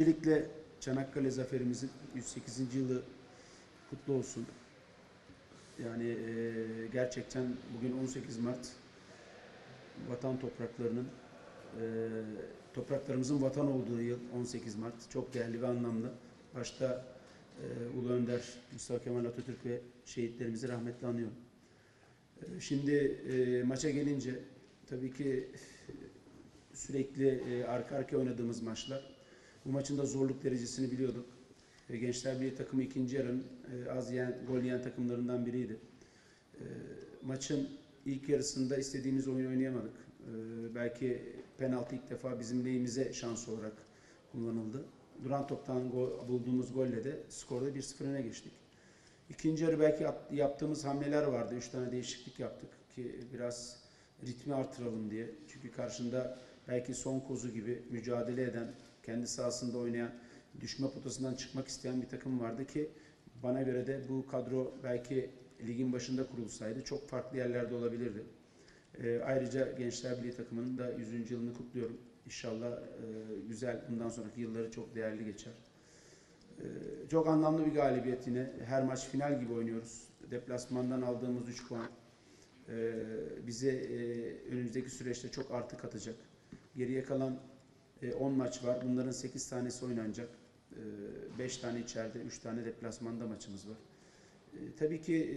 Öncelikle Çanakkale zaferimizin 108. yılı kutlu olsun. Yani e, gerçekten bugün 18 Mart vatan topraklarının e, topraklarımızın vatan olduğu yıl 18 Mart çok değerli ve anlamlı. Başta e, Ulu Önder Mustafa Kemal Atatürk ve şehitlerimizi rahmetle anıyorum. E, şimdi e, maça gelince tabii ki sürekli e, arka arkaya oynadığımız maçlar. Bu maçın da zorluk derecesini biliyorduk. E, Gençler Birliği takımı ikinci yarının e, az yiyen, gol yiyen takımlarından biriydi. E, maçın ilk yarısında istediğimiz oyunu oynayamadık. E, belki penaltı ilk defa bizim lehimize şans olarak kullanıldı. Duran toptan bulduğumuz golle de skorda 1-0 öne geçtik. İkinci yarı belki yaptığımız hamleler vardı. Üç tane değişiklik yaptık ki biraz ritmi artıralım diye. Çünkü karşında belki son kozu gibi mücadele eden, kendi sahasında oynayan, düşme potasından çıkmak isteyen bir takım vardı ki bana göre de bu kadro belki ligin başında kurulsaydı çok farklı yerlerde olabilirdi. Ee, ayrıca Gençler Birliği takımının da 100. yılını kutluyorum. İnşallah e, güzel, bundan sonraki yılları çok değerli geçer. Ee, çok anlamlı bir galibiyet yine. Her maç final gibi oynuyoruz. Deplasmandan aldığımız 3 puan e, bize e, önümüzdeki süreçte çok artı katacak. Geriye kalan e, 10 maç var. Bunların 8 tanesi oynanacak. 5 tane içeride, 3 tane deplasmanda maçımız var. E, tabii ki e,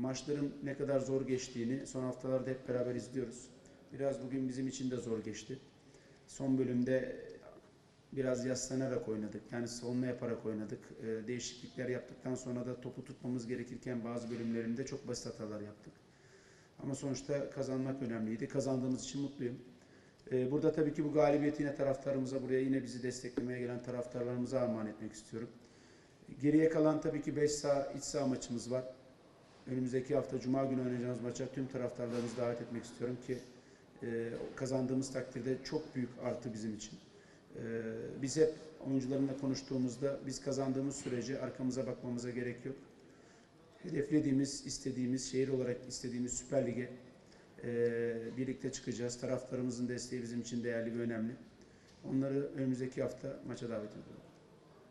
maçların ne kadar zor geçtiğini son haftalarda hep beraber izliyoruz. Biraz bugün bizim için de zor geçti. Son bölümde biraz yaslanarak oynadık. Yani savunma yaparak oynadık. E, değişiklikler yaptıktan sonra da topu tutmamız gerekirken bazı bölümlerinde çok basit hatalar yaptık. Ama sonuçta kazanmak önemliydi. Kazandığımız için mutluyum. Ee, Burada tabii ki bu galibiyeti yine taraftarımıza, buraya yine bizi desteklemeye gelen taraftarlarımıza armağan etmek istiyorum. Geriye kalan tabii ki 5 saha, iç saha maçımız var. Önümüzdeki hafta Cuma günü oynayacağımız maça tüm taraftarlarımızı davet etmek istiyorum ki e, kazandığımız takdirde çok büyük artı bizim için. E, Biz hep oyuncularımla konuştuğumuzda biz kazandığımız sürece arkamıza bakmamıza gerek yok. Hedeflediğimiz, istediğimiz, şehir olarak istediğimiz Süper Lig'e ee, birlikte çıkacağız. Taraftarımızın desteği bizim için değerli ve önemli. Onları önümüzdeki hafta maça davet ediyorum.